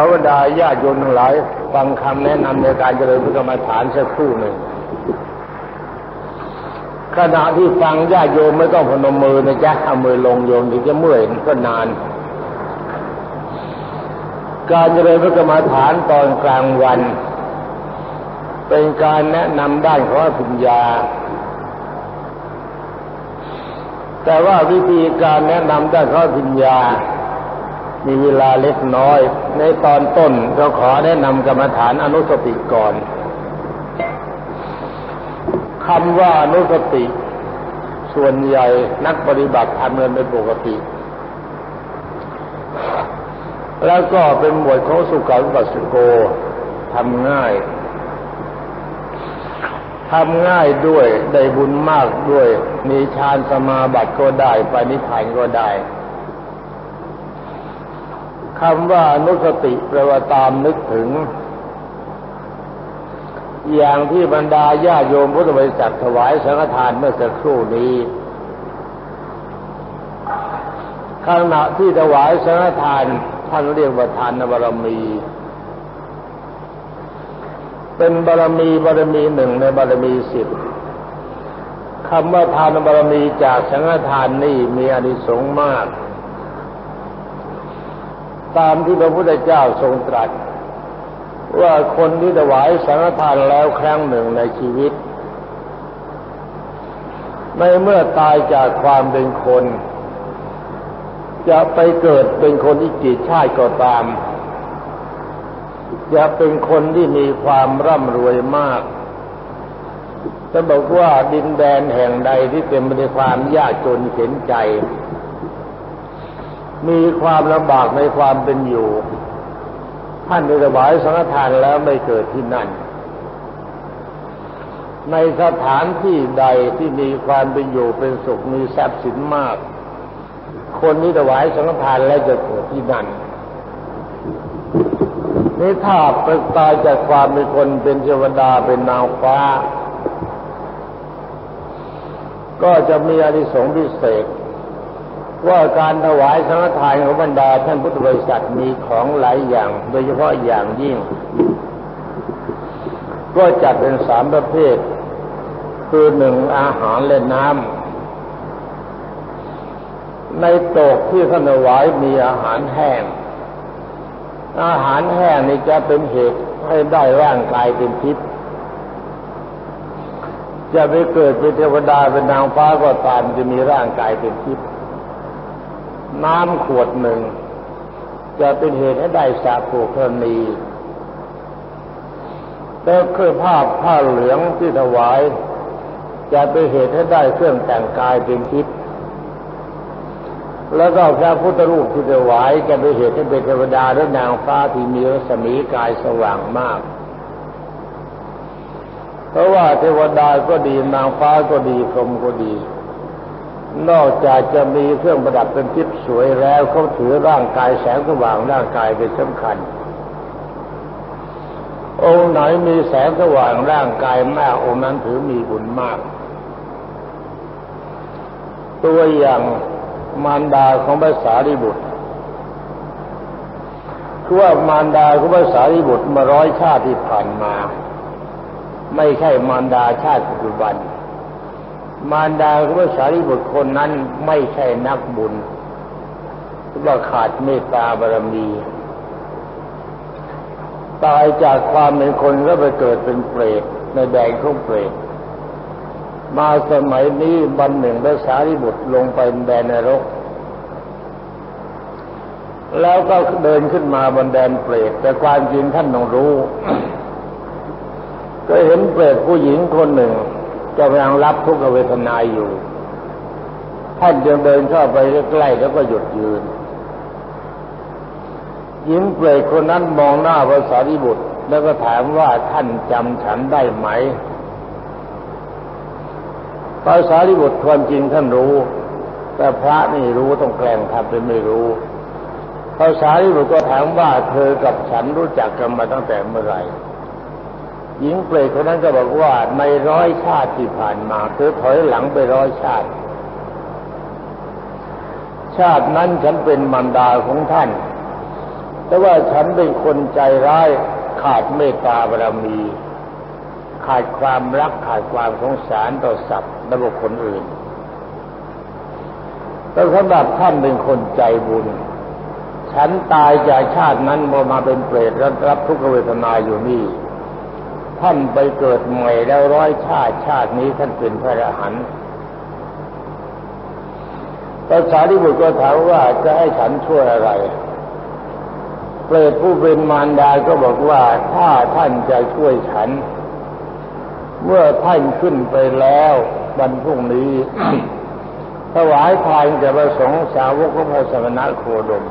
ขอบรรดาญาโยมทั้งหลายฟังคำแนะนำในการเจริญพระกรรมฐานสักครู่หนึ่งขณะที่ฟังญาโยมไม่ต้องพนมมือนะจ๊ะเอามือลงโยมถึงจะเมื่อยก็นาน การเจริญพระกรรมฐานตอนกลางวัน เป็นการแนะนำด้านของปัญญา แต่ว่าวิธีการแนะนำด้านของปัญญา มีเวลาเล็กน้อย ในตอนต้นเราขอแนะนำกรรมฐานอนุสติก่อนคำว่าอนุสติ ส่วนใหญ่นักปฏิบัติทำกันเป็นปกติ แล้วก็เป็นหมวดของสุขาวิปัสสโกทำง่ายทำง่ายด้วย ได้บุญมากด้วย มีฌานสมาบัติก็ได้ไปนิพพานก็ได้ คำว่านุสติแปลว่าตามนึกถึง อย่างที่บรรดาญาโยมพุทธบริษัทถวายสังฆทานเมื่อสักครู่นี้ขณะที่ถวายสังฆทานท่านเรียกว่าทานบารมี เป็นบารมีบารมีหนึ่งในบารมีสิบคำว่าทานบารมีจากสังฆทานนี่มีอานิสงส์มาก ตามที่พระพุทธเจ้าทรงตรัส ว่าคนที่ถวายสังฆทานแล้วครั้งหนึ่งในชีวิต ในเมื่อตายจากความเป็นคน จะไปเกิดเป็นคนที่กี่ชาติก็ตาม จะเป็นคนที่มีความร่ำรวยมากจะบอกว่าดินแดนแห่งใดที่เต็มไปด้วยความยากจนเข็นใจ มีความลำบากในความเป็นอยู่ ท่านได้ถวายสังฆทานแล้วไม่เกิดที่นั่น ในสถานที่ใดที่มีความเป็นอยู่เป็นสุขมีทรัพย์สินมาก คนที่ถวายสังฆทานแล้วจะเกิดที่นั่นนี่ถ้าไปตายจากความเป็นคนเป็นเทวดาเป็นนางฟ้า ก็จะมีอานิสงส์พิเศษ ว่าการถวายสังฆทานของบรรดาท่านพุทธบริษัทมีของหลายอย่าง โดยเฉพาะอย่างยิ่ง ก็จัดเป็นสามประเภท คือหนึ่งอาหารและน้ำในโตกที่ท่านถวายมีอาหารแห้ง อาหารแห้งนี่จะเป็นเหตุให้ได้ร่างกายเป็นทิพย์จะไปเกิดเป็นเทวดาเป็นนางฟ้าก็ตามจะมีร่างกายเป็นทิพย์ น้ำขวดหนึ่ง จะเป็นเหตุให้ได้สาโภคณีแล้วเครื่องผ้าผ้าเหลืองที่ถวาย จะเป็นเหตุให้ได้เครื่องแต่งกายเป็นทิพย์แล้วก็พระพุทธรูปที่ถวายจะเป็นเหตุให้เป็นเทวดาหรือนางฟ้าที่มีรัศมีกายสว่างมากเพราะว่าเทวดาก็ดีนางฟ้าก็ดีพรหมก็ดี นอกจากจะมีเครื่องประดับเป็นทิพย์สวยแล้วเขาถือร่างกายแสงสว่างร่างกายเป็นสำคัญ องค์ไหนมีแสงสว่างร่างกายมากองค์นั้นถือมีบุญมาก ตัวอย่างมารดาของภาษาริบุตรคือว่ามารดาของภาษาริบุตรมาร้อยชาติที่ผ่านมา ไม่ใช่มารดาชาติปัจจุบัน มารดาของภาษาริบุตรคนนั้นไม่ใช่นักบุญหรือว่าขาดเมตตาบารมีตายจากความเป็นคนก็ไปเกิดเป็นเปรตในแดนของเปรตมาสมัยนี้บันหนึ่งพระสารีบุตรลงไปแดนนรก แล้วก็เดินขึ้นมาบนแดนเปรตแต่ความจริงท่านต้องรู้ ก็เห็นเปรตผู้หญิงคนหนึ่ง กำลังรับทุกขเวทนาอยู่ท่านเดินเข้าไปใกล้ๆแล้วก็หยุดยืนหญิงเปรตคนนั้นมองหน้าพระสารีบุตร แล้วก็ถามว่าท่านจำฉันได้ไหมพระสารีบุตรความจริงท่านรู้ แต่พระนี่รู้ต้องแกล้งทำเป็นไม่รู้พระสารีบุตรก็ถามว่าเธอกับฉันรู้จักกันมาตั้งแต่เมื่อไหร่ หญิงเปรตคนนั้นก็บอกว่าในร้อยชาติที่ผ่านมาเธอถอยหลังไปร้อยชาติ ชาตินั้นฉันเป็นมารดาของท่าน แต่ว่าฉันเป็นคนใจร้ายขาดเมตตาบารมี ขาดความรักขาดความสงสารต่อสัตว์และบุคคลอื่นแต่สำหรับท่านเป็นคนใจบุญ ฉันตายจากชาตินั้นมามาเป็นเปรตรับรับทุกขเวทนาอยู่นี่ ท่านไปเกิดใหม่แล้วร้อยชาติชาตินี้ท่านเป็นพระอรหันต์ภาษาที่บุตรก็ถามว่าจะให้ฉันช่วยอะไร เปรตผู้เป็นมารดาก็บอกว่าถ้าท่านจะช่วยฉัน เมื่อท่านขึ้นไปแล้ววันพรุ่งนี้ถวายทานแก่พระสงฆ์สาวกของพระสมณะโคดม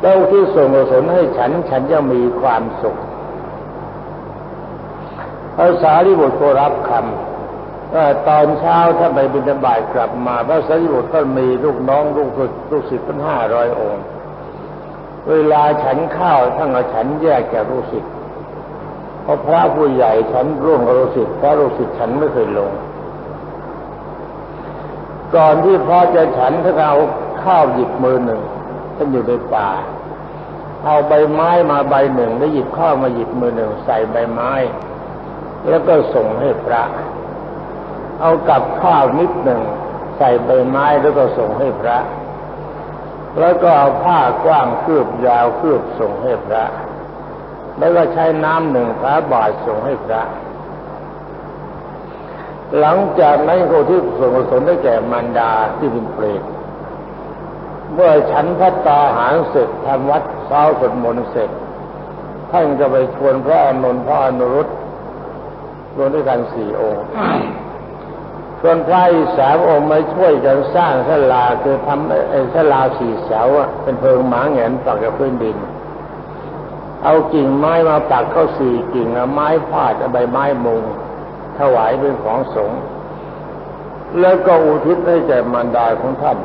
แล้วที่ส่งกุศลให้ฉันฉันจะมีความสุข พระสารีบุตรก็รับคำว่าตอนเช้าถ้าไปบิณฑบาตกลับมา พระสารีบุตรก็มีลูกน้องลูกศิษย์ลูกศิษย์เป็นห้าร้อยองค์ เวลาฉันข้าวท่านก็ฉันแยกจากลูกศิษย์เพราะพระผู้ใหญ่ฉันร่วมกับลูกศิษย์พระลูกศิษย์ฉันไม่เคยลง ก่อนที่พ่อจะฉันท่านเอาข้าวหยิบมือหนึ่งท่านอยู่ในป่าเอาใบไม้มาใบหนึ่งแล้วหยิบข้าวมาหยิบมือหนึ่งใส่ใบไม้ แล้วก็ส่งให้พระ เอากับข้าวนิดหนึ่งใส่ใบไม้แล้วก็ส่งให้พระ แล้วก็เอาผ้ากว้างคืบยาวคืบส่งให้พระ แล้วก็ใช้น้ำหนึ่งฝาบาทส่งให้พระ หลังจากนั้นก็ที่ส่วนได้แก่มารดาที่เป็นเปรตเมื่อฉันพัตตาหารเสร็จทำวัดเช้าสวดมนต์เสร็จท่านก็ไปชวนพระอานนพระอนุรุต รวมด้วยกันสี่องค์ชวนพระอีกสามองค์มาช่วยกันสร้างศาลาคือทำไอ้ศาลาสี่เสาอะเป็นเพิงหมาแงนปักกับพื้นดิน เอากิ่งไม้มาปักเข้าสี่กิ่งเอาไม้พาดเอาใบไม้มุงถวายเป็นของสงฆ์แล้วก็อุทิศให้แก่มารดาของท่าน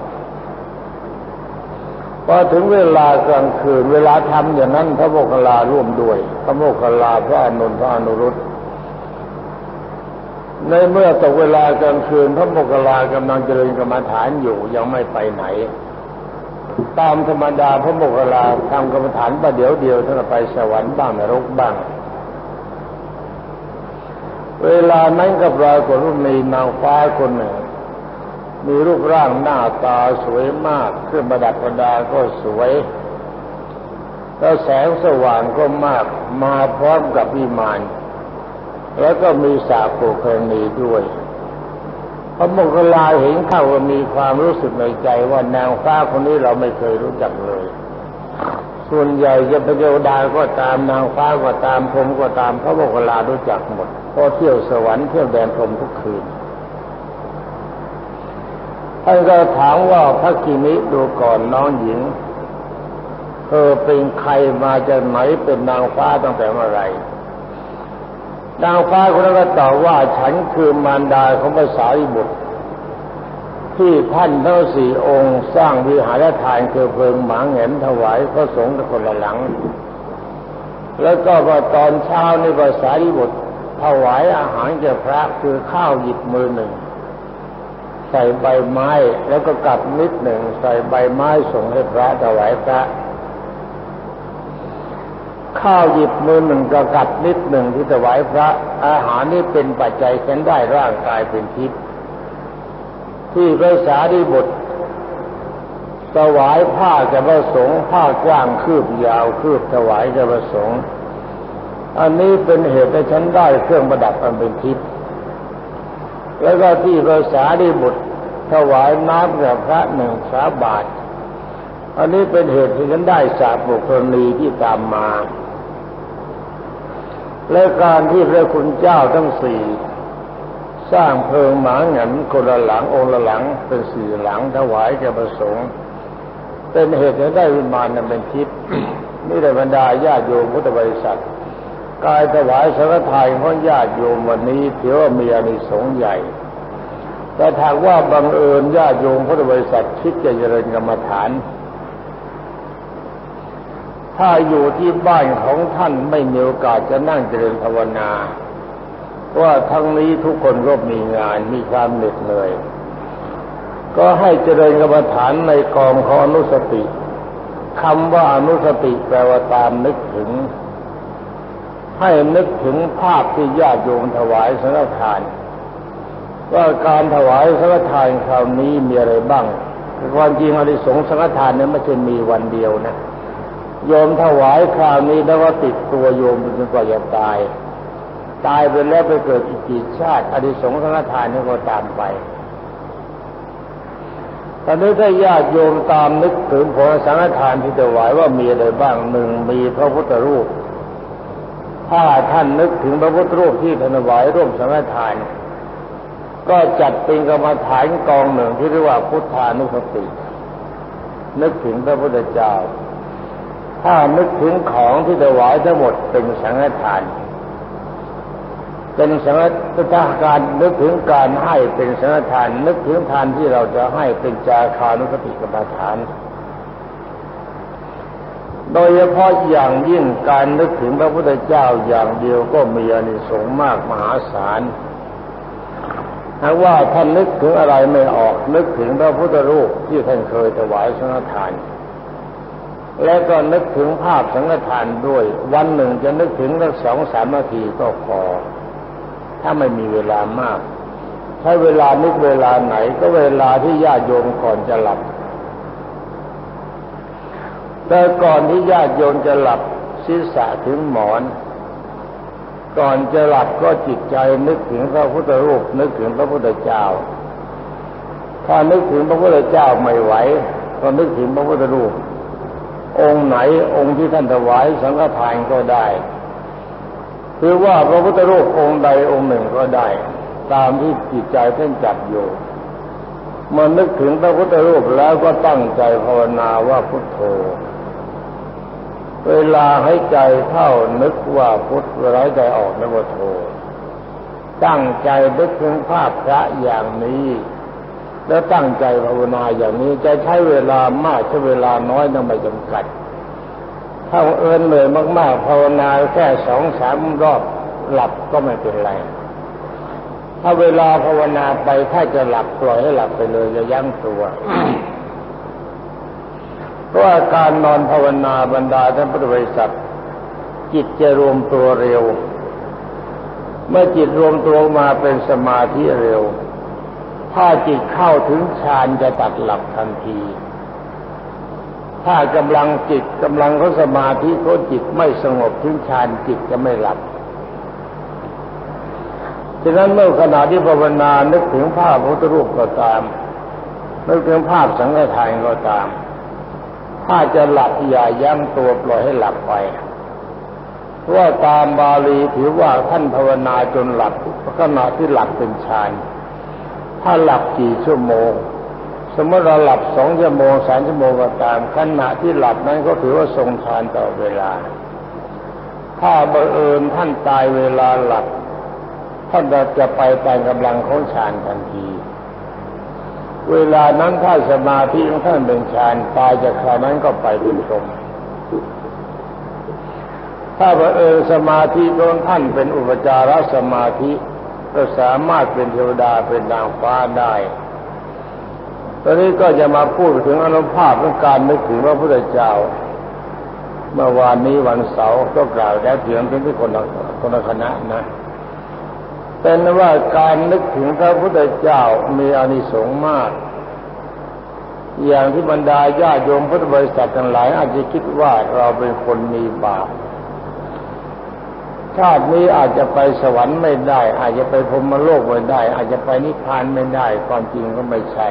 พอถึงเวลากลางคืนเวลาทำอย่างนั้นพระโมคคัลลาร่วมด้วย พระโมคคัลลาพระอานนท์พระอนุรุต ในเมื่อตกเวลากลางคืนพระโมคคัลลากำลังเจริญกรรมฐานอยู่ยังไม่ไปไหน ตามธรรมดาพระโมคคัลลาทำกรรมฐานประเดี๋ยวเดียวท่านไปสวรรค์บ้างนรกบ้าง เวลานั้นก็ปรากฏว่ามีนางฟ้าคนหนึ่ง มีรูปร่างหน้าตาสวยมากเครื่องประดับประดาก็สวยแล้วแสงสว่างก็มากมาพร้อมกับวิมาน แล้วก็มีสาโปเคณีด้วยพระโมคคัลลาเห็นเข้าก็มีความรู้สึกในใจว่านางฟ้าคนนี้เราไม่เคยรู้จักเลย ส่วนใหญ่จะเป็นเทวดาก็ตามนางฟ้าก็ตามพรมก็ตาม พระโมคคัลลารู้จักหมดเพราะเที่ยวสวรรค์เที่ยวแดนพรหมทุกคืนท่านก็ถามว่าพระกิมิดูก่อนน้องหญิงเธอเป็นใครมาจากไหนเป็นนางฟ้าตั้งแต่เมื่อไหร่ นางฟ้าคนนั้นก็ตอบว่าฉันคือมารดาของพระสารีบุตร ที่ท่านทั้งสี่องค์สร้างวิหารทานคือเพลิงหมางเหงนถวายพระสงฆ์คนละหลัง แล้วก็พอตอนเช้าในภาษาริบุตรถวายอาหารแก่พระคือข้าวหยิบมือหนึ่ง ใส่ใบไม้แล้วก็กลับนิดหนึ่ง ใส่ใบไม้ส่งให้พระถวายพระ ข้าวหยิบมือหนึ่งก็กลับนิดหนึ่งที่ถวายพระ อาหารนี่เป็นปัจจัยฉันได้ร่างกายเป็นทิพย์ที่พระสารีบุตรถวายผ้าแก่พระสงฆ์ผ้ากว้างคืบยาวคืบถวายแก่พระสงฆ์อันนี้เป็นเหตุให้ฉันได้เครื่องประดับอันเป็นทิพย์แล้วก็ที่พระสารีบุตรถวายน้ำแก่พระหนึ่งสาบาทอันนี้เป็นเหตุที่ฉันได้สาบบุคคลีที่ตามมา และการที่พระคุณเจ้าทั้งสี่สร้างเพิงหมาหงันคนละหลังองค์ละหลังเป็นสี่หลังถวายแก่ประสงค์ เป็นเหตุให้ได้วิมานนั้นเป็นทิพย์นี่ได้บรรดาญาโยมพุทธบริษัทกายถวายสังฆทานของญาติโยมวันนี้ถือว่ามีอานิสงส์ใหญ่ แต่ถ้าว่าบังเอิญญาติโยมพุทธบริษัทคิดจะเจริญกรรมฐาน ถ้าอยู่ที่บ้านของท่านไม่มีโอกาสจะนั่งเจริญภาวนา ว่าทั้งนี้ทุกคนก็มีงานมีความเหน็ดเหนื่อย ก็ให้เจริญกรรมฐานในกองของอนุสติคำว่าอนุสติแปลว่าตามนึกถึง ให้นึกถึงภาพที่ญาติโยมถวายสังฆทาน ว่าการถวายสังฆทานคราวนี้มีอะไรบ้างความจริงอานิสงส์สังฆทานเนี่ยไม่ใช่มีวันเดียวนะ โยมถวายคราวนี้แล้วก็ติดตัวโยมจนกว่าจะตาย ตายไปแล้วไปเกิดอีกกี่ชาติอานิสงส์สังฆทานนี่ก็ตามไปตอนนี้ถ้าญาติโยมตามนึกถึงผลสังฆทานที่ถวายว่ามีอะไรบ้างหนึ่งมีพระพุทธรูป ถ้าท่านนึกถึงพระพุทธรูปที่ถวายร่วมสังฆทาน ก็จัดเป็นกรรมฐานกองหนึ่งที่เรียกว่าพุทธานุสติ นึกถึงพระพุทธเจ้า ถ้านึกถึงของที่ถวายทั้งหมดเป็นสังฆทาน เป็นสังฆถ้าการนึกถึงการให้เป็นสังฆทาน นึกถึงทานที่เราจะให้เป็นจาคานุสติกรรมฐาน โดยเฉพาะอย่างยิ่งการนึกถึงพระพุทธเจ้าอย่างเดียวก็มีอานิสงส์มากมหาศาลถ้าว่าท่านนึกถึงอะไรไม่ออกนึกถึงพระพุทธรูปที่ท่านเคยถวายสังฆทาน และก็นึกถึงภาพสังฆทานด้วย วันหนึ่งจะนึกถึงสักสองสามนาทีก็พอถ้าไม่มีเวลามากใช้เวลานึกเวลาไหนก็เวลาที่ญาติโยมก่อนจะหลับ แต่ก่อนที่ญาติโยมจะหลับศีรษะถึงหมอน ก่อนจะหลับก็จิตใจนึกถึงพระพุทธรูปนึกถึงพระพุทธเจ้า ถ้านึกถึงพระพุทธเจ้าไม่ไหว ก็นึกถึงพระพุทธรูป องค์ไหนองค์ที่ท่านถวายสังฆทานก็ได้ คือว่าพระพุทธรูปองค์ใดองค์หนึ่งก็ได้ ตามที่จิตใจท่านจับอยู่เมื่อนึกถึงพระพุทธรูปแล้วก็ตั้งใจภาวนาว่าพุทโธ เวลาให้ใจเข้านึกว่าพุทธเวลาให้ใจออกนึกว่าโธตั้งใจนึกถึงภาพพระอย่างนี้ แล้วตั้งใจภาวนาอย่างนี้จะใช้เวลามากใช้เวลาน้อยนั้นไม่จำกัด ถ้าเอินเหนื่อยมากๆภาวนาแค่สองสามรอบหลับก็ไม่เป็นไร ถ้าเวลาภาวนาไปถ้าจะหลับปล่อยให้หลับไปเลยจะยั้งตัวเพราะว่าการนอนภาวนาบรรดาท่านพุทธบริษัทจิตจะรวมตัวเร็ว เมื่อจิตรวมตัวมาเป็นสมาธิเร็ว ถ้าจิตเข้าถึงฌานจะตัดหลับทันที ถ้ากำลังจิตกำลังเขาสมาธิเขาจิตไม่สงบถึงฌานจิตจะไม่หลับฉะนั้นเมื่อขณะที่ภาวนานึกถึงภาพพระพุทธรูปก็ตามนึกถึงภาพสังฆทานก็ตาม ถ้าจะหลับอย่ายั้งตัวปล่อยให้หลับไปเพราะตามบาลีถือว่าท่านภาวนาจนหลับขณะที่หลับเป็นฌาน ถ้าหลับกี่ชั่วโมง สมมติเราหลับสองชั่วโมงสามชั่วโมงก็ตามขณะที่หลับนั้นก็ถือว่าทรงฌานต่อเวลา ถ้าบังเอิญท่านตายเวลาหลับท่านจะไปตามกำลังของฌานทันที เวลานั้นถ้าสมาธิของท่านเป็นฌานตายจากคราวนั้นก็ไปเป็นพรหมถ้าบังเอิญสมาธิของท่านเป็นอุปจารสมาธิ ก็สามารถเป็นเทวดาเป็นนางฟ้าได้ ตอนนี้ก็จะมาพูดถึงอนุภาพของการนึกถึงพระพุทธเจ้า เมื่อวานนี้วันเสาร์ก็กล่าวแล้วเถียงถึงที่คนคนคณะนะเป็นว่าการนึกถึงพระพุทธเจ้ามีอานิสงส์มาก อย่างที่บรรดาญาโยมพุทธบริษัททั้งหลาย อาจจะคิดว่าเราเป็นคนมีบาป ชาตินี้อาจจะไปสวรรค์ไม่ได้ อาจจะไปพรมโลกไม่ได้ อาจจะไปนิพพานไม่ได้ ความจริงก็ไม่ใช่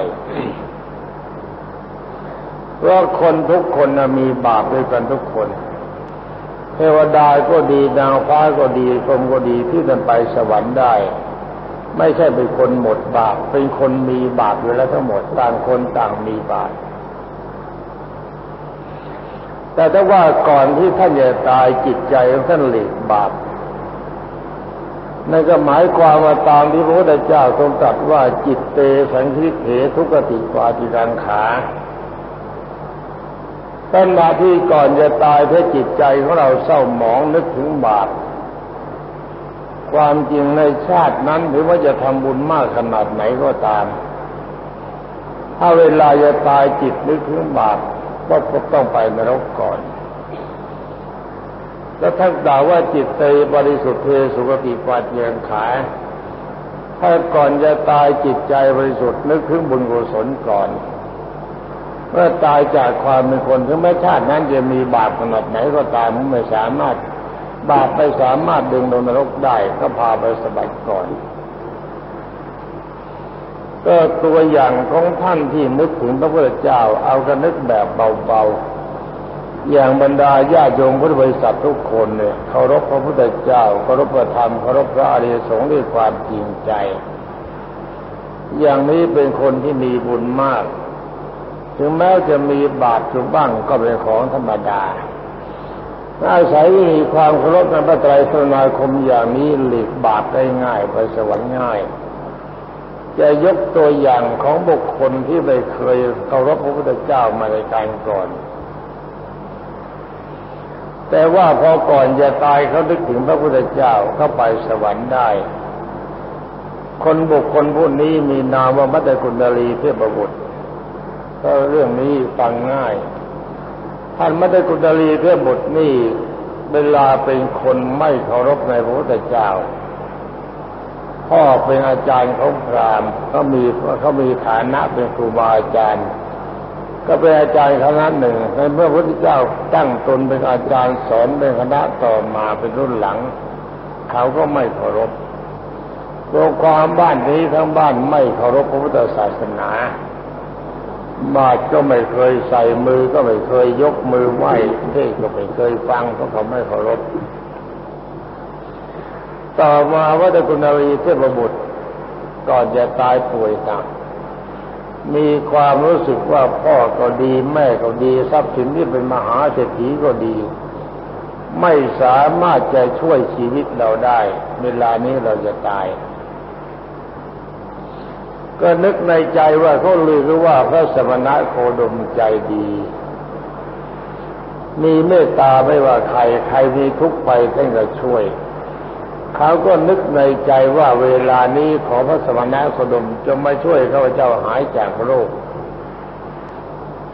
เพราะคนทุกคนมีบาปด้วยกันทุกคน เทวดาก็ดีนางฟ้าก็ดีพรมก็ดีที่จะไปสวรรค์ได้ ไม่ใช่เป็นคนหมดบาปเป็นคนมีบาปอยู่แล้วทั้งหมดต่างคนต่างมีบาปแต่ถ้าว่าก่อนที่ท่านจะตายจิตใจของท่านหลีกบาป นั่นก็หมายความว่าตามที่พระพุทธเจ้าทรงตรัสว่าจิตเตสังคิเถทุกติวาติรังขาตั้งมาที่ก่อนจะตายถ้าจิตใจของเราเศร้าหมองนึกถึงบาปความจริงในชาตินั้นถือว่าจะทำบุญมากขนาดไหนก็ตาม ถ้าเวลาจะตายจิตนึกถึงบาปว่าต้องไปนรกก่อน แล้วท่านกล่าวว่าจิตใจบริสุทธิ์เทสุขติปัจเยงขายถ้าก่อนจะตายจิตใจบริสุทธิ์นึกถึงบุญกุศลก่อนเมื่อตายจากความเป็นคนถึงแม้ชาตินั้นจะมีบาปขนาดไหนก็ตามมันไม่สามารถบาปไม่สามารถดึงลงนรกได้ก็พาไปสบัดก่อนก็ตัวอย่างของท่านที่นึกถึงพระพุทธเจ้าเอากันนึกแบบเบาๆ อย่างบรรดาญาโยมพุทธบริษัททุกคนเนี่ยเคารพพระพุทธเจ้าเคารพพระธรรมเคารพพระอริยสงฆ์ด้วยความจริงใจ อย่างนี้เป็นคนที่มีบุญมาก ถึงแม้จะมีบาปอยู่บ้างก็เป็นของธรรมดาอาศัยมีความเคารพในพระไตรสรณาคมอย่างนี้หลีกบาปได้ง่ายไปสวรรค์ง่าย จะยกตัวอย่างของบุคคลที่ไม่เคยเคารพพระพุทธเจ้ามาในการก่อน แต่ว่าพอก่อนจะตายเขานึกถึงพระพุทธเจ้าเขาไปสวรรค์ได้ คนบุคคลผู้นี้มีนามว่ามัตตกุณดลีเทพบุตรก็เรื่องนี้ฟังง่าย ท่านมัตตกุณดลีเทพบุตรนี่เวลาเป็นคนไม่เคารพในพระพุทธเจ้า พ่อเป็นอาจารย์ของพราหมณ์เขามีเขามีฐานะเป็นครูบาอาจารย์ ก็เป็นอาจารย์คณะหนึ่งในเมื่อพระพุทธเจ้าตั้งตนเป็นอาจารย์สอนเป็นคณะต่อมาเป็นรุ่นหลัง เขาก็ไม่เคารพรวมความบ้านนี้ทั้งบ้านไม่เคารพพระพุทธศาสนาบาตก็ไม่เคยใส่มือก็ไม่เคยยกมือไหว้เทศก็ไม่เคยฟังเพราะเขาไม่เคารพต่อมาวัดกุณารีเทพบุตรก่อนจะตายป่วยหนัก มีความรู้สึกว่าพ่อก็ดีแม่ก็ดีทรัพย์สินที่เป็นมหาเศรษฐีก็ดี ไม่สามารถจะช่วยชีวิตเราได้ เวลานี้เราจะตาย ก็นึกในใจว่าเขาลือกันว่าพระสมณะโคดมใจดี มีเมตตาไม่ว่าใครใครมีทุกข์ไปท่านก็ช่วย เขาก็นึกในใจว่าเวลานี้ขอพระสมณะโคดมจะมาช่วยข้าพเจ้าหายจากโรค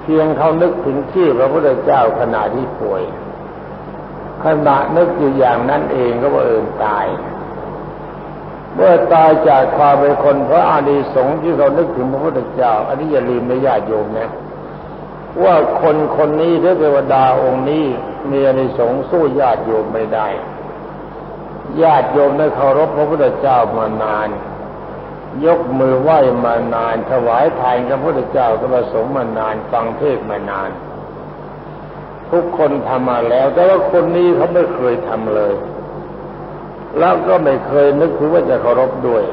เพียงเขานึกถึงที่พระพุทธเจ้าขณะที่ป่วย ขณะนึกอยู่อย่างนั้นเองก็ว่าเอินตาย เมื่อตายจากความเป็นคนเพราะอานิสงส์ที่เขานึกถึงพระพุทธเจ้า อันนี้อย่าลืมไม่ญาติโยมนะว่าคนคนนี้เทวดาองค์นี้มีอานิสงส์สู้ญาติโยมไม่ได้ ญาติโยมได้เคารพพระพุทธเจ้ามานาน ยกมือไหว้มานาน ถวายทานกับพระพุทธเจ้าก็ประสงค์มานาน ฟังเทศมานาน ทุกคนทำมาแล้ว แต่ว่าคนนี้เขาไม่เคยทำเลย แล้วก็ไม่เคยนึกถึงว่าจะเคารพด้วย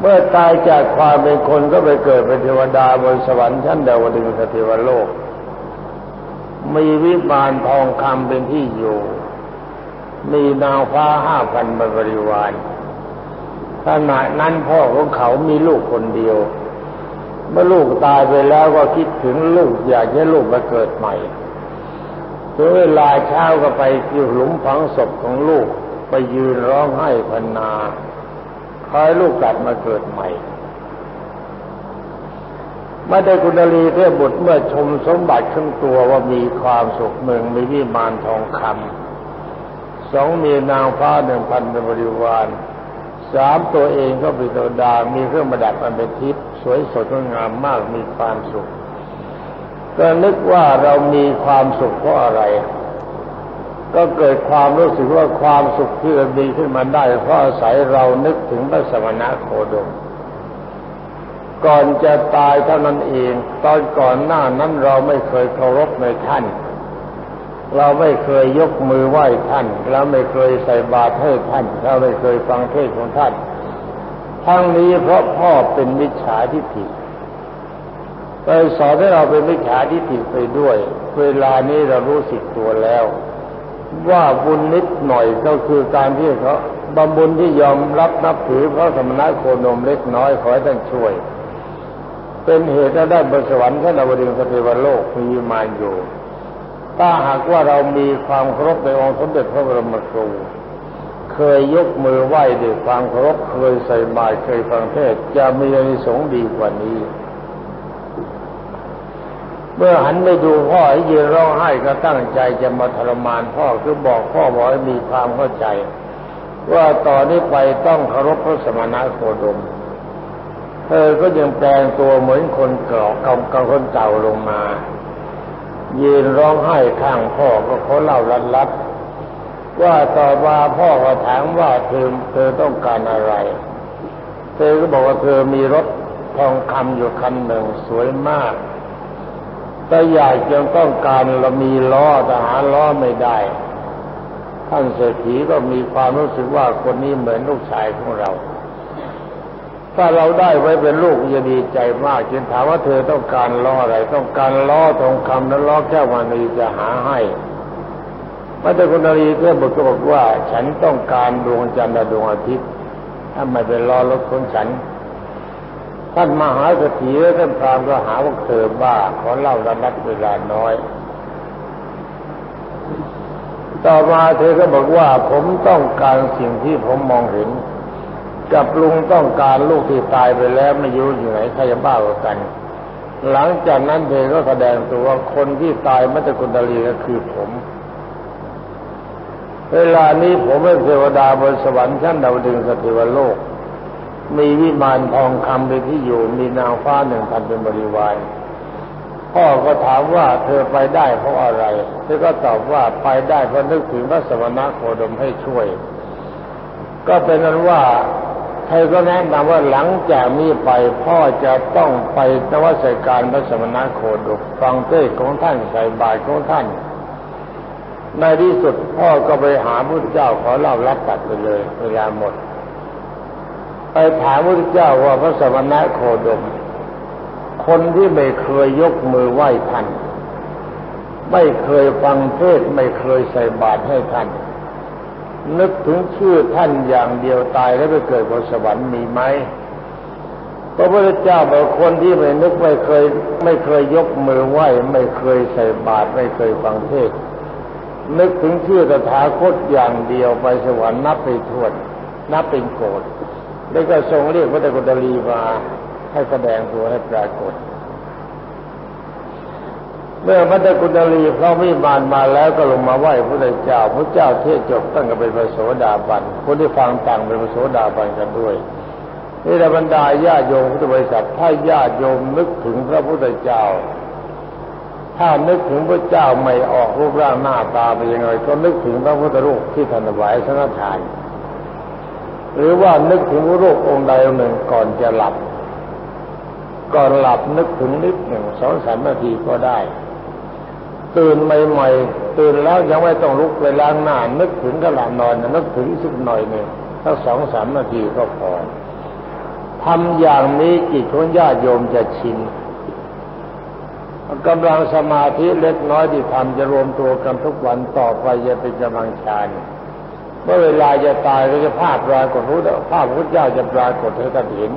เมื่อตายจากความเป็นคนก็ไปเกิดเป็นเทวดาบนสวรรค์ชั้นดาวดึงสเทวโลก มีวิมานทองคำเป็นที่อยู่ มีนางฟ้าห้าพันบริวารขณะนั้นพ่อของเขามีลูกคนเดียว เมื่อลูกตายไปแล้วก็คิดถึงลูกอยากให้ลูกมาเกิดใหม่ถึงเวลาเช้าก็ไปที่หลุมฝังศพของลูกไปยืนร้องไห้พรรณนาคอยลูกกลับมาเกิดใหม่ม่ได้กุณลีเทพบุตรเมื่อชมสมบัติขึ้นตัวว่ามีความสุขเมืองมีวิมานทองคำ สองมีนางฟ้าหนึ่งพันบริวารสามตัวเองก็เป็นตัวดา มีเครื่องประดับอันเป็นทิพย์สวยสดงดงามมากมีความสุขก็นึกว่าเรามีความสุขเพราะอะไร ก็เกิดความรู้สึกว่าความสุขที่เรามีขึ้นมาได้ เพราะอาศัยเรานึกถึงพระสมณะโคดม ก่อนจะตายเท่านั้นเอง ตอนก่อนหน้านั้นเราไม่เคยเคารพในท่าน เราไม่เคยยกมือไหว้ท่าน เราไม่เคยใส่บาตรให้ท่าน เราไม่เคยฟังเทศน์ของท่าน ทั้งนี้เพราะพ่อเป็นมิจฉาทิฏฐิไปสอนให้เราเป็นมิจฉาทิฏฐิไปด้วย เวลานี้เรารู้สึกตัวแล้ว ว่าบุญนิดหน่อยก็คือการที่เขาบำบุญที่ยอมรับนับถือพระสมณะโคนมเล็กน้อยขอให้ท่านช่วย เป็นเหตุให้ได้บนสวรรค์ท่านอวดิงสเทวโลกมีมาอยู่ ถ้าหากว่าเรามีความเคารพในองค์สมเด็จพระบรมครู เคยยกมือไหว้ด้วยความเคารพเคยใส่บาตรเคยฟังเทศจะมีอานิสงส์ดีกว่านี้ เมื่อหันไปดูพ่อให้ยืนร้องไห้ก็ตั้งใจจะมาทรมานพ่อคือบอกพ่อบอกให้มีความเข้าใจ ว่าต่อนนี้ไปต้องเคารพพระสมณะโคดมเธอก็ยังแปลงตัวเหมือนคนเก่าเก่าเก่าคนเก่าลงมา ยืนร้องไห้ข้างพ่อก็เขาเล่าลัดลัดๆว่าต่อมาพ่อก็ถามว่าเธอเธอต้องการอะไร เธอก็บอกว่าเธอมีรถทองคำอยู่คันหนึ่งสวยมาก แต่อยากยังต้องการเรามีล้อแต่หาล้อไม่ได้ ท่านเศรษฐีก็มีความรู้สึกว่าคนนี้เหมือนลูกชายของเรา ถ้าเราได้ไว้เป็นลูกจะดีใจมากจึงถามว่าเธอต้องการล้ออะไร ต้องการล้อทองคำแล้วล้อแก้ววานีจะหาให้พระเจ้าคุณนารีเพื่อบอกก็บอกว่า ฉันต้องการดวงจันทร์และดวงอาทิตย์ถ้าไม่เป็นล้อรถของฉันท่านมหาเศรษฐีและท่านพรามก็หาว่าเธอบ้าขอเล่าระนัดเวลาน้อย ต่อมาเธอก็บอกว่าผมต้องการสิ่งที่ผมมองเห็น กับลุงต้องการลูกที่ตายไปแล้วไม่รู้อยู่ไหนใครจะบ้ากว่ากัน หลังจากนั้นเธอก็แสดงตัวว่าคนที่ตายมัตตกุณดลีก็คือผม เวลานี้ผมเป็นเทวดาบนสวรรค์ชั้นดาวดึงสถิวโลก มีวิมานทองคำเป็นที่อยู่ มีนางฟ้าหนึ่งพันเป็นบริวารพ่อก็ถามว่าเธอไปได้เพราะอะไร เธอก็ตอบว่าไปได้เพราะนึกถึงพระสมณะโคดมให้ช่วย ก็เป็นนั้นว่า เธอก็แนะนำว่าหลังจากนี้ไปพ่อจะต้องไปนวัตการพระสมณะโคดมฟังเทศของท่านใส่บาตรของท่าน ในที่สุดพ่อก็ไปหาพระพุทธเจ้าขอเล่ารับตัดไปเลย เวลาหมด ไปถามพระพุทธเจ้าว่าพระสมณโคดม คนที่ไม่เคยยกมือไหว้ท่าน ไม่เคยฟังเทศไม่เคยใส่บาตรให้ท่าน นึกถึงชื่อท่านอย่างเดียวตายแล้วไปเกิดบนสวรรค์มีไหมพระพุทธเจ้าบอกคนที่ไม่นึกไม่เคย ไม่เคยยกมือไหว้ไม่เคยใส่บาตรไม่เคยฟังเทศนึกถึงชื่อตถาคตอย่างเดียวไปสวรรค์นับไปทวนนับเป็นโกรธแล้วก็ทรงเรียกพระตะกุฎลีมาให้แสดงตัวให้ปรากฏ มื่อพระตะกุฎลีพระวิมานมาแล้วก็ลงมาไหว้พระเจ้าพระเจ้าเทศจบตั้งแต่เป็นพระโสดาบันคนที่ฟังต่างเป็นพระโสดาบันกันด้วยนี่แหละบรรดาญาโยมพุทธบริษัทถ้าญาโยมนึกถึงพระพุทธเจ้า ถ้านึกถึงพระเจ้าไม่ออกรูปร่างหน้าตาเป็นยังไงก็นึกถึงพระพุทธรูปที่ท่านถวายสังฆทานหรือว่านึกถึงพระรูปองค์ใดองค์หนึ่งก่อนจะหลับ ก่อนหลับนึกถึงนิดหนึ่งสองสามนาทีก็ได้ ตื่นใหม่ๆตื่นแล้วยังไม่ต้องลุกไปล้างหน้านึกถึงขณะนอนนึกถึงสักหน่อยหนึ่งสักสองสามนาทีก็พอทำอย่างนี้จิตของญาติโยมจะชินกำลังสมาธิเล็กน้อยที่ทำจะรวมตัวกันทุกวันต่อไปจะเป็นกำลังฌานเมื่อเวลาจะตายก็จะภาพปรากฏรู้ภาพพระเจ้าจะปรากฏให้ท่านเห็น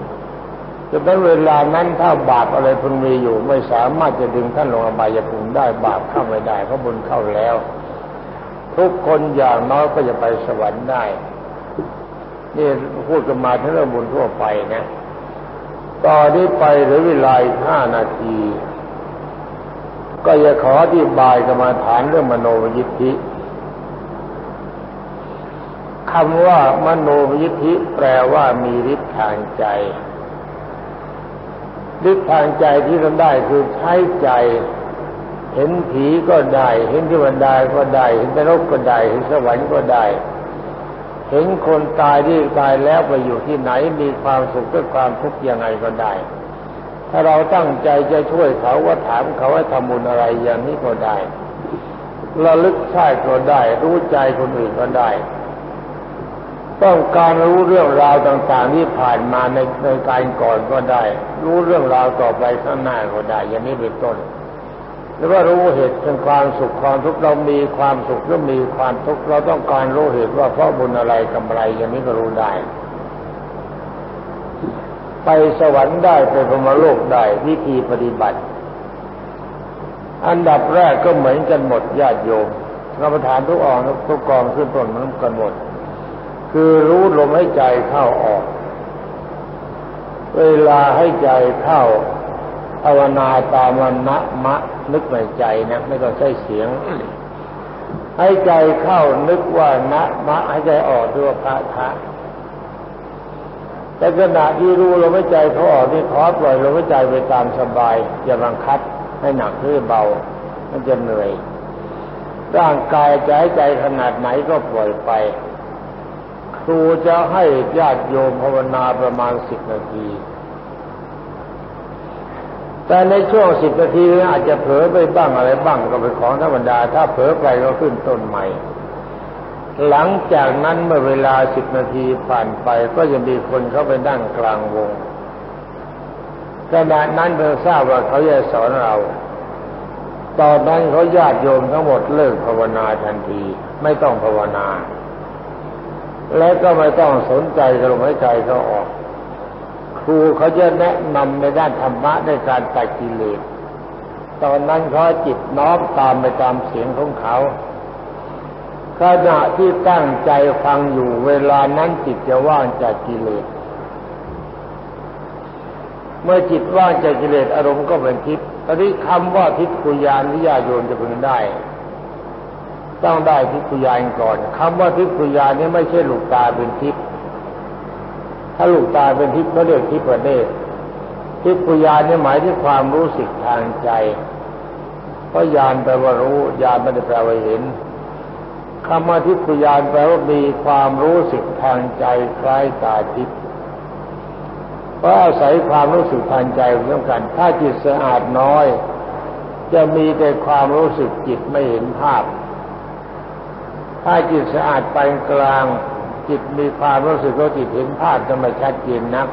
จะเป็นเวลานั้นถ้าบาปอะไรพึงมีอยู่ ไม่สามารถจะดึงท่านลงอบายภูมิได้บาปเข้าไม่ได้เพราะบุญเข้าแล้ว ทุกคนอย่างน้อยก็จะไปสวรรค์ได้นี่พูดกันมาทั้งเรื่องบุญทั่วไปนะต่อนนี้ไปหรือเวลาห้านาที ก็จะขออธิบายกรรมาฐานเรื่องมโนมยิทธิคำว่ามโนมยิทธิแปลว่ามีฤทธิ์ทางใจ ฤทธิ์ทางใจที่ทำได้คือใช้ใจ เห็นผีก็ได้ เห็นเทวดาก็ได้ เห็นนรกก็ได้ เห็นสวรรค์ก็ได้ เห็นคนตายที่ตายแล้วไปอยู่ที่ไหนมีความสุขหรือความทุกข์ยังไงก็ได้ ถ้าเราตั้งใจจะช่วยเขาว่าถามเขาว่าทำบุญอะไรอย่างนี้ก็ได้ระลึกชาติก็ได้ รู้ใจคนอื่นก็ได้ ต้องการรู้เรื่องราวต่างๆที่ผ่านมาในในการก่อนก็ได้ รู้เรื่องราวต่อไปข้างหน้าก็ได้ อย่างนี้เป็นต้นหรือว่ารู้เหตุเป็นความสุขความทุกข์เรามีความสุขหรือมีความทุกข์เราต้องการรู้เหตุว่าเพราะบุญอะไรกำไร อย่างนี้ก็รู้ได้ ไปสวรรค์ได้ไปพรมโลกได้วิธีปฏิบัติ อันดับแรกก็เหมือนกันหมดญาติโยมกรรมฐานทุกอ่อนทุกกองขึ้นต้นเหมือนกันหมด คือรู้ลมให้ใจเข้าออก เวลาให้ใจเข้าภาวนาตามวันนะมะ นึกในใจนะ ไม่ต้องใช้เสียง ให้ใจเข้านึกว่านะมะให้ใจออกด้วยพระทะแต่ขณะที่รู้ลมหายใจเขาออกนี่ขอปล่อยลมหายใจไปตามสบายอย่าบังคับให้หนักหรือเบา มันจะเหนื่อยร่างกายให้ใจขนาดไหนก็ปล่อยไป ครูจะให้ญาติโยมภาวนาประมาณสิบนาที แต่ในช่วงสิบนาทีนี้อาจจะเผลอไปบ้างอะไรบ้างก็เป็นของธรรมดา ถ้าเผลอไปก็ขึ้นต้นใหม่ หลังจากนั้นเมื่อเวลาสิบนาทีผ่านไปก็จะมีคนเข้าไปนั่งกลางวงขณะนั้นเพิ่งทราบว่าเขาจะสอนเรา ตอนนั้นเขาญาติโยมทั้งหมดเลิกภาวนาทันที ไม่ต้องภาวนา และก็ไม่ต้องสนใจลมหายใจเขาออก ครูเขาจะแนะนำในด้านธรรมะในการตัดกิเลสตอนนั้นเขาจิตน้อมตามไปตามเสียงของเขาขณะที่ตั้งใจฟังอยู่เวลานั้นจิตจะว่างจากกิเลส เมื่อจิตว่างจากกิเลสอารมณ์ก็เป็นทิพย์ตอนนี้คำว่าทิพคุยานวิญาโยนจะพึงได้ ต้องได้ทิพยานก่อนคำว่าทิพยานนี้ไม่ใช่ลูกตาเป็นทิพย์ถ้าลูกตาเป็นทิพย์เขาเรียกทิพเนตรทิพยานนี่หมายถึงความรู้สึกทางใจเพราะยานแปลว่ารู้ยานไม่ได้แปลว่าเห็นคำว่าทิพยานแปลว่ามีความรู้สึกทางใจคล้ายตาทิพย์เพราะอาศัยความรู้สึกทางใจเหมือนกันถ้าจิตสะอาดน้อย จะมีแต่ความรู้สึกจิตไม่เห็นภาพ ถ้าจิตสะอาดไปกลาง จิตมีความรู้สึกว่าจิตเห็นภาพจะไม่ชัดเจนนัก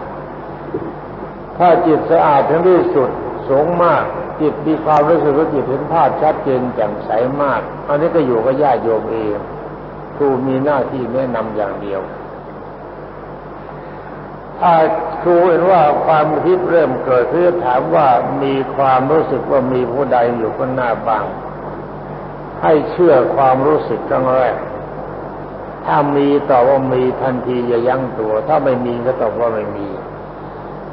ถ้าจิตสะอาดถึงที่สุดสูงมาก จิตมีความรู้สึกว่าจิตเห็นภาพชัดเจนแจ่มใสมาก อันนี้ก็อยู่กับญาติโยมเองครูมีหน้าที่แนะนำอย่างเดียว ถ้าครูเห็นว่าความคิดเริ่มเกิดคือถามว่ามีความรู้สึกว่ามีผู้ใดอยู่ข้างหน้าบ้าง ให้เชื่อความรู้สึกครั้งแรก ถ้ามีตอบว่ามีทันทีอย่ายั้งตัว ถ้าไม่มีก็ตอบว่าไม่มี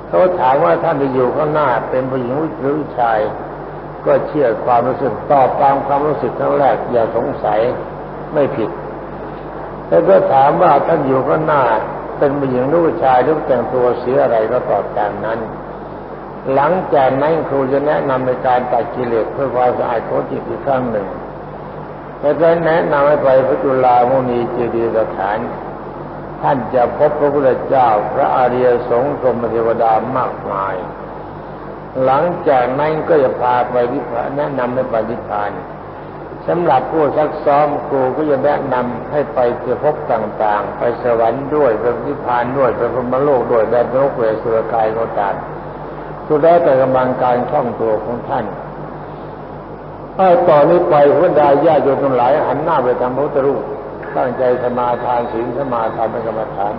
เขาถามว่าท่านที่อยู่ข้างหน้าเป็นผู้หญิงหรือผู้ชาย ก็เชื่อความรู้สึกตอบตามความรู้สึกครั้งแรก อย่าสงสัยไม่ผิด แล้วก็ถามว่าท่านอยู่ข้างหน้าเป็นผู้หญิงหรือผู้ชายหรือแต่งตัวเสียอะไรก็ตอบตามนั้นหลังจากนั้นครูจะแนะนำในการตัดกิเลสเพื่อความสะอาดของจิตอีกครั้งหนึ่ง แล้วก็แนะนำให้ไปพระจุลามุนีเจดีย์สถาน ท่านจะพบพระพุทธเจ้า พระอริยสงฆ์พรมเทวดามากมาย หลังจากนั้นก็จะพาไปนิพพานแนะนำให้ไปนิพานสำหรับผู้ซักซ้อมครูก็จะแนะนำให้ไปเจอพบต่างๆ ไปสวรรค์ด้วยไปนิพพานด้วยไปพรหมโลกด้วยแบบโลกเวสุรกายก็ตามสุดแล้วแต่กำลังการคล่องตัวของท่าน ถ้าต่อนนี้ไปพุทธาญาโยมทั้งหลายหันหน้าไปทำพระพุทธรูปตั้งใจสมาทานศีลสมาทานเป็นกรรมฐาน